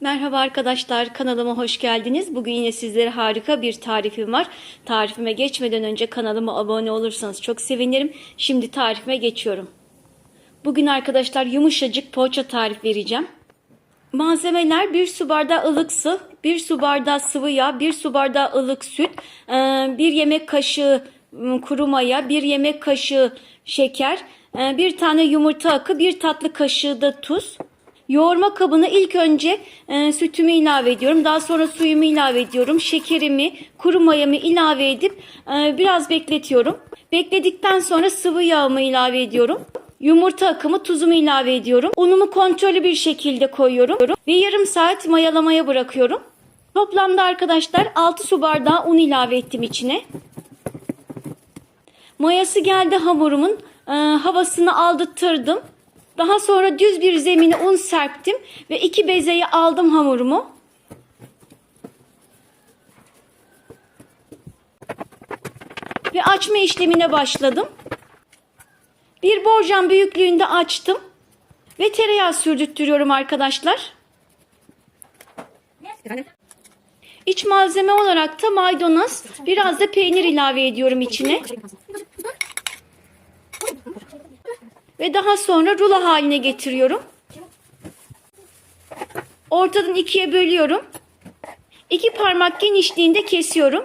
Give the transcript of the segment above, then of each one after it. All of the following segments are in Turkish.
Merhaba arkadaşlar kanalıma hoş geldiniz. Bugün yine sizlere harika bir tarifim var. Tarifime geçmeden önce kanalıma abone olursanız çok sevinirim. Şimdi tarifime geçiyorum. Bugün arkadaşlar yumuşacık poğaça tarif vereceğim. Malzemeler 1 su bardağı ılık su, 1 su bardağı sıvı yağ, 1 su bardağı ılık süt, 1 yemek kaşığı ım, kuru maya, 1 yemek kaşığı şeker, 1 tane yumurta akı, 1 tatlı kaşığı da tuz. Yoğurma kabına ilk önce e, sütümü ilave ediyorum. Daha sonra suyumu ilave ediyorum. Şekerimi, kuru mayamı ilave edip e, biraz bekletiyorum. Bekledikten sonra sıvı yağımı ilave ediyorum. Yumurta akımı, tuzumu ilave ediyorum. Unumu kontrollü bir şekilde koyuyorum. Ve yarım saat mayalamaya bırakıyorum. Toplamda arkadaşlar 6 su bardağı un ilave ettim içine. Mayası geldi hamurumun. e, havasını aldırttırdım. Daha sonra düz bir zemine un serptim ve iki bezeyi aldım hamurumu. Ve açma işlemine başladım. Bir borcam büyüklüğünde açtım. Ve tereyağı sürdürtüyorum arkadaşlar. İç malzeme olarak da maydanoz, biraz da peynir ilave ediyorum içine. Ve daha sonra rulo haline getiriyorum. Ortadan ikiye bölüyorum. İki parmak genişliğinde kesiyorum.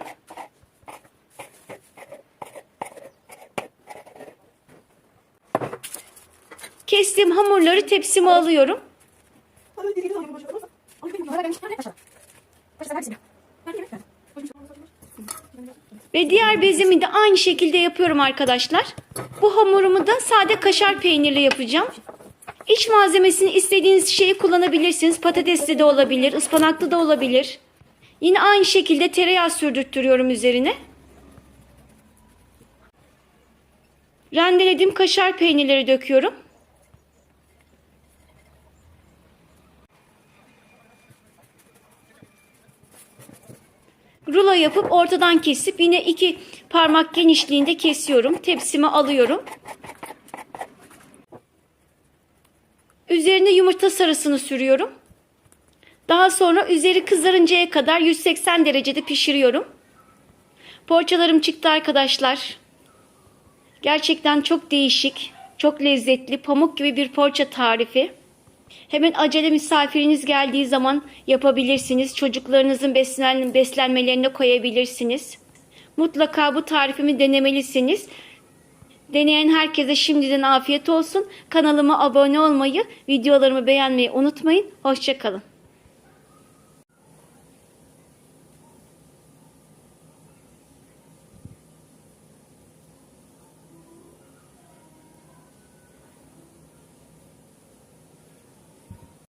Kestiğim hamurları tepsime alıyorum. Ve diğer bezimi de aynı şekilde yapıyorum arkadaşlar. Bu hamurumu da sade kaşar peynirli yapacağım. İç malzemesini istediğiniz şeyi kullanabilirsiniz. Patatesli de olabilir, ıspanaklı da olabilir. Yine aynı şekilde tereyağı sürdürtüyorum üzerine. Rendelediğim kaşar peynirleri döküyorum. Rulo yapıp ortadan kesip yine iki parmak genişliğinde kesiyorum. Tepsime alıyorum. Üzerine yumurta sarısını sürüyorum. Daha sonra üzeri kızarıncaya kadar 180 derecede pişiriyorum. Poğaçalarım çıktı arkadaşlar. Gerçekten çok değişik, çok lezzetli, pamuk gibi bir poğaça tarifi. Hemen acele misafiriniz geldiği zaman yapabilirsiniz. Çocuklarınızın beslen beslenmelerine koyabilirsiniz. Mutlaka bu tarifimi denemelisiniz. Deneyen herkese şimdiden afiyet olsun. Kanalıma abone olmayı, videolarımı beğenmeyi unutmayın. Hoşçakalın.